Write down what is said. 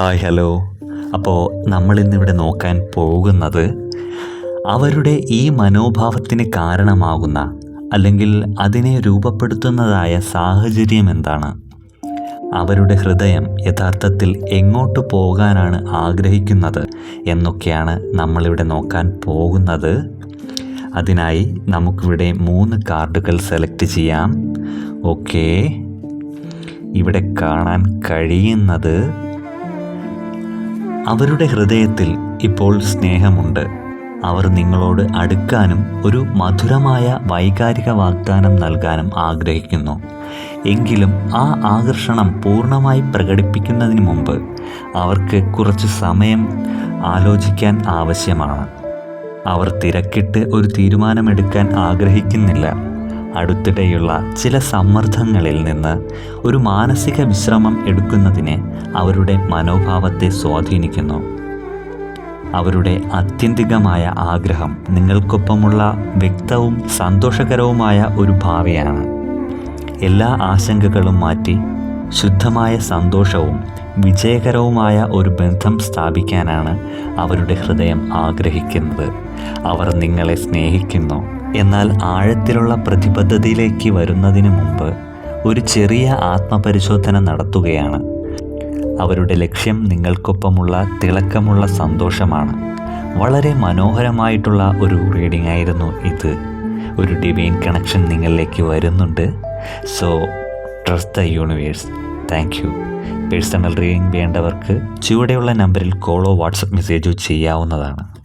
Hi hello. അപ്പോൾ നമ്മളിന്നിവിടെ നോക്കാൻ പോകുന്നത് അവരുടെ ഈ മനോഭാവത്തിന് കാരണമാകുന്ന അല്ലെങ്കിൽ അതിനെ രൂപപ്പെടുത്തുന്നതായ സാഹചര്യം എന്താണ്? അവരുടെ ഹൃദയം യഥാർത്ഥത്തിൽ എങ്ങോട്ട് പോകാനാണ് ആഗ്രഹിക്കുന്നത് എന്നൊക്കെയാണ് നമ്മളിവിടെ നോക്കാൻ പോകുന്നത്. അതിനായി നമുക്കിവിടെ മൂന്ന് കാർഡുകൾ സെലക്ട് ചെയ്യാം. ഓക്കേ. ഇവിടെ കാണാൻ കഴിയുന്നത് അവരുടെ ഹൃദയത്തിൽ ഇപ്പോൾ സ്നേഹമുണ്ട്. അവർ നിങ്ങളോട് അടുക്കാനും ഒരു മധുരമായ വൈകാരിക വാഗ്ദാനം നൽകാനും ആഗ്രഹിക്കുന്നു. എങ്കിലും ആ ആകർഷണം പൂർണമായി പ്രകടിപ്പിക്കുന്നതിന് മുമ്പ് അവർക്ക് കുറച്ച് സമയം ആലോചിക്കാൻ ആവശ്യമാണ്. അവർ തിരക്കിട്ട് ഒരു തീരുമാനമെടുക്കാൻ ആഗ്രഹിക്കുന്നില്ല. അടുത്തിടെയുള്ള ചില സമ്മർദ്ദങ്ങളിൽ നിന്ന് ഒരു മാനസിക വിശ്രമം എടുക്കുന്നതിന് അവരുടെ മനോഭാവത്തെ സ്വാധീനിക്കുന്നു. അവരുടെ ആത്യന്തികമായ ആഗ്രഹം നിങ്ങൾക്കൊപ്പമുള്ള വ്യക്തവും സന്തോഷകരവുമായ ഒരു ഭാവിയാണ്. എല്ലാ ആശങ്കകളും മാറ്റി ശുദ്ധമായ സന്തോഷവും വിജയകരവുമായ ഒരു ബന്ധം സ്ഥാപിക്കാനാണ് അവരുടെ ഹൃദയം ആഗ്രഹിക്കുന്നത്. അവർ നിങ്ങളെ സ്നേഹിക്കുന്നു. എന്നാൽ ആഴത്തിലുള്ള പ്രതിബദ്ധതയിലേക്ക് വരുന്നതിന് മുമ്പ് ഒരു ചെറിയ ആത്മപരിശോധന നടത്തുകയാണ്. അവരുടെ ലക്ഷ്യം നിങ്ങൾക്കൊപ്പമുള്ള തിളക്കമുള്ള സന്തോഷമാണ്. വളരെ മനോഹരമായിട്ടുള്ള ഒരു റീഡിംഗ് ആയിരുന്നു ഇത്. ഒരു ഡിവൈൻ കണക്ഷൻ നിങ്ങളിലേക്ക് വരുന്നുണ്ട്. So trust the universe thank you personal reading വേണ്ടവർക്ക് ചുവടെയുള്ള നമ്പറിൽ കോളോ വാട്സപ്പ് മെസ്സേജോ ചെയ്യാവുന്നതാണ്.